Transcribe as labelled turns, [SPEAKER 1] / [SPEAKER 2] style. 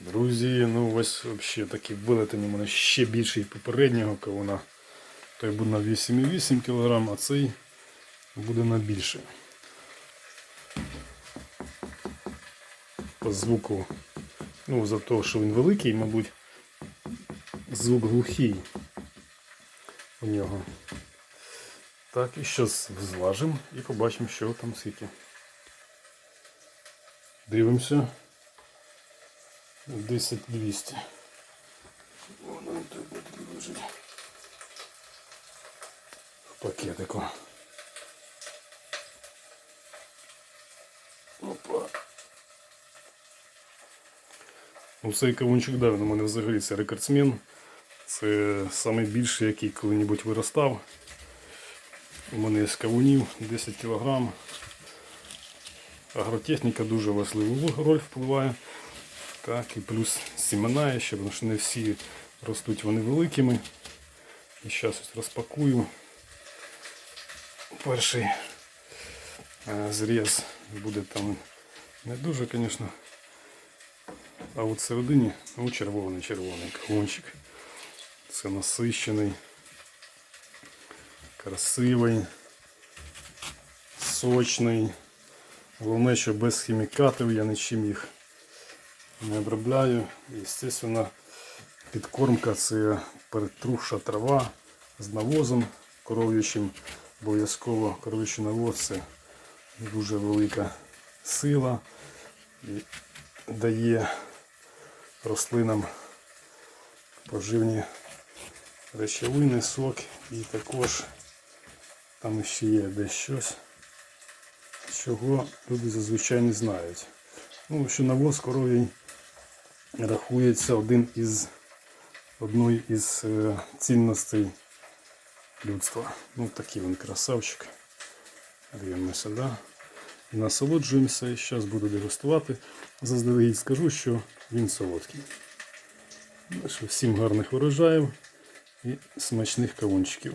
[SPEAKER 1] Друзі, ну ось взагалі такий вилетень у мене ще більший попереднього кавуна. Той буде на 8,8 кг, а цей буде на більше. По звуку, ну, за те, що він великий, мабуть, звук глухий у нього. Так, і зараз зважимо і побачимо, що там скільки. Дивимося. 10 200. Воно тут буде лежить. В пакетику. Опа. Ну, цей кавунчик, да, він у мене взагалі це рекордсмен. Це найбільший, який коли-небудь виростав. У мене є з кавунів 10 кг. Агротехніка дуже важливу роль впливає. Так, і плюс сімена ще, тому що не всі ростуть вони великими. І зараз ось розпакую. Перший е, зріз буде там не дуже, звісно. А от всередині ну, червоний, червоний кавунчик. Це насищений, красивий, сочний. Головне, що без хімікатів я нічим їх не обробляю. І, Естественно, підкормка це перетрухша трава з навозом коров'ячим. Обов'язково коров'ячий навоз це дуже велика сила і дає рослинам поживні речовини, сок і також там ще є десь щось, чого люди зазвичай не знають. Ну, що навоз коров'яний рахується один із одною із е, цінностей людства. Ну такий він красавчик. Дивимося сюди. Насолоджуємося і зараз буду дегустувати. Заздалегідь скажу, що він солодкий. Всім гарних урожаїв і смачних кавунчиків.